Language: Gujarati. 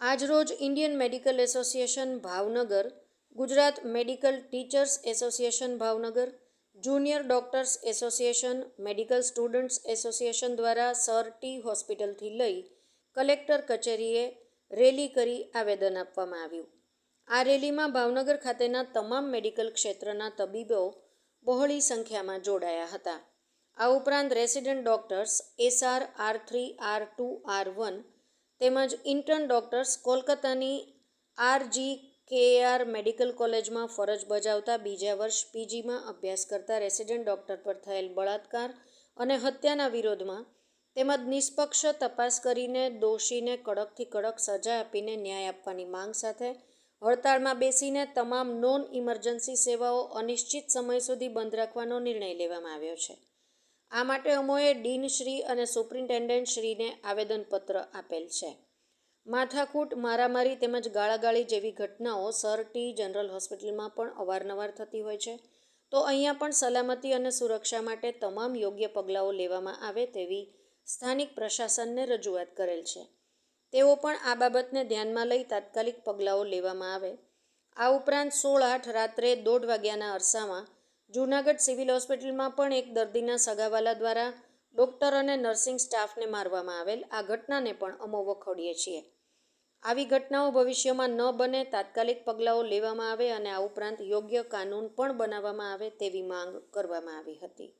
આજરોજ Indian medical association Bhavnagar, Gujarat medical teachers association Bhavnagar, junior doctors association, medical students association દ્વારા સર ટી હોસ્પિટલથી લઈ કલેક્ટર કચેરીએ રેલી કરી આવેદન આપવામાં આવ્યું. આ રેલીમાં ભાવનગર ખાતેના તમામ મેડિકલ ક્ષેત્રના તબીબો બહોળી સંખ્યામાં જોડાયા હતા. આ ઉપરાંત resident doctors SR R three, R two, R one તેમજ ઇન્ટર્ન ડોક્ટર્સ કોલકાતાની આરજી કેઆર મેડિકલ કોલેજમાં ફરજ બજાવતા બીજા વર્ષ પીજીમાં અભ્યાસ કરતા રેસિડેન્ટ ડોક્ટર પર થયેલ બળાત્કાર અને હત્યાના વિરોધમાં તેમજ નિષ્પક્ષ તપાસ કરીને દોષીને કડકથી કડક સજા આપીને ન્યાય આપવાની માંગ સાથે હડતાળમાં બેસીને તમામ નોન ઇમરજન્સી સેવાઓ અનિશ્ચિત સમય સુધી બંધ રાખવાનો નિર્ણય લેવામાં આવ્યો છે. આ માટે અમોએ ડીન શ્રી અને સુપ્રિન્ટેન્ડન્ટ શ્રીને આવેદનપત્ર આપેલ છે. માથાકૂટ, મારામારી તેમજ ગાળાગાળી જેવી ઘટનાઓ સર ટી જનરલ હોસ્પિટલમાં પણ અવારનવાર થતી હોય છે. તો અહીંયા પણ સલામતી અને સુરક્ષા માટે તમામ યોગ્ય પગલાઓ લેવામાં આવે તેવી સ્થાનિક પ્રશાસનને રજૂઆત કરેલ છે. તેઓ પણ આ બાબતને ધ્યાનમાં લઈ તાત્કાલિક પગલાઓ લેવામાં આવે. આ ઉપરાંત સોળ આઠ રાત્રે દોઢ વાગ્યાના અરસામાં જૂનાગઢ સિવિલ હોસ્પિટલમાં પણ એક દર્દીના સગાવાલા દ્વારા ડૉક્ટર અને નર્સિંગ સ્ટાફને મારવામાં આવેલ આ ઘટનાને પણ અમો વખોડીએ છીએ. આવી ઘટનાઓ ભવિષ્યમાં ન બને તાત્કાલિક પગલાઓ લેવામાં આવે અને આ ઉપરાંત યોગ્ય કાનૂન પણ બનાવવામાં આવે તેવી માંગ કરવામાં આવી હતી.